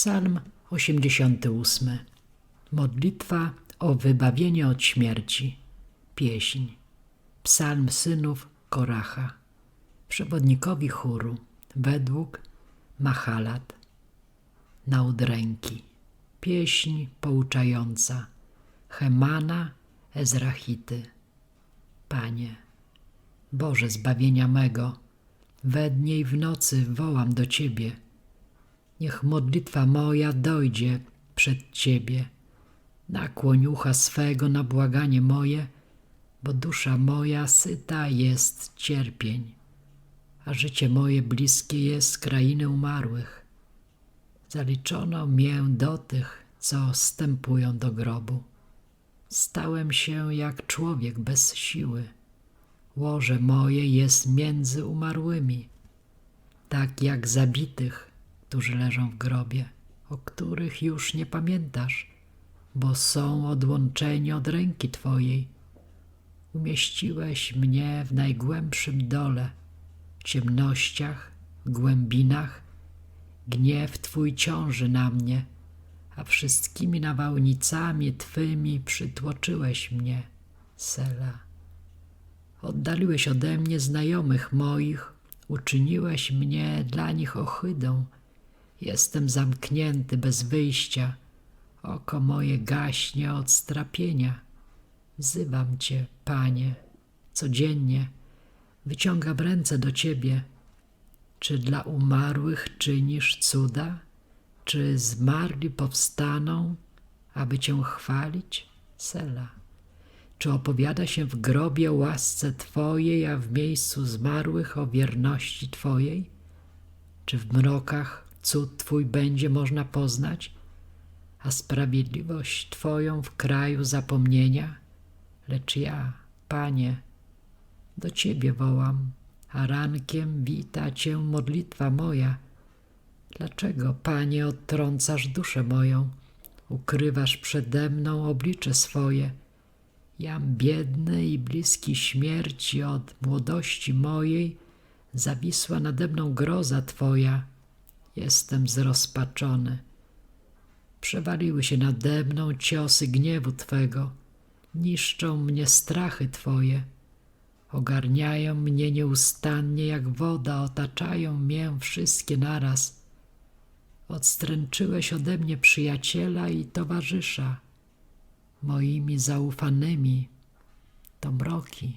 Psalm 88. Modlitwa o wybawienie od śmierci. Pieśń. Psalm synów Koracha. Przewodnikowi chóru według Mahalat. Na udręki. Pieśń pouczająca. Hemana Ezrachity. Panie, Boże zbawienia mego, we dnie i w nocy wołam do Ciebie. Niech modlitwa moja dojdzie przed Ciebie. Nakłoń ucha swego na błaganie moje, bo dusza moja syta jest cierpień, a życie moje bliskie jest krainy umarłych. Zaliczono mię do tych, co stępują do grobu. Stałem się jak człowiek bez siły. Łoże moje jest między umarłymi, tak jak zabitych, którzy leżą w grobie, o których już nie pamiętasz, bo są odłączeni od ręki Twojej. Umieściłeś mnie w najgłębszym dole, w ciemnościach, głębinach. Gniew Twój ciąży na mnie, a wszystkimi nawałnicami Twymi przytłoczyłeś mnie, Sela. Oddaliłeś ode mnie znajomych moich, uczyniłeś mnie dla nich ohydą. Jestem zamknięty bez wyjścia, oko moje gaśnie od strapienia. Wzywam Cię, Panie, codziennie, wyciągam ręce do Ciebie. Czy dla umarłych czynisz cuda? Czy zmarli powstaną, aby Cię chwalić? Sela. Czy opowiada się w grobie o łasce Twojej, a w miejscu zmarłych o wierności Twojej? Czy w mrokach cud Twój będzie można poznać, a sprawiedliwość Twoją w kraju zapomnienia? Lecz ja, Panie, do Ciebie wołam, a rankiem wita Cię modlitwa moja. Dlaczego, Panie, odtrącasz duszę moją, ukrywasz przede mną oblicze swoje? Jam biedny i bliski śmierci od młodości mojej, zawisła nade mną groza Twoja. Jestem zrozpaczony. Przewaliły się nade mną ciosy gniewu Twego, niszczą mnie strachy Twoje. Ogarniają mnie nieustannie jak woda, otaczają mię wszystkie naraz. Odstręczyłeś ode mnie przyjaciela i towarzysza moimi zaufanymi to mroki.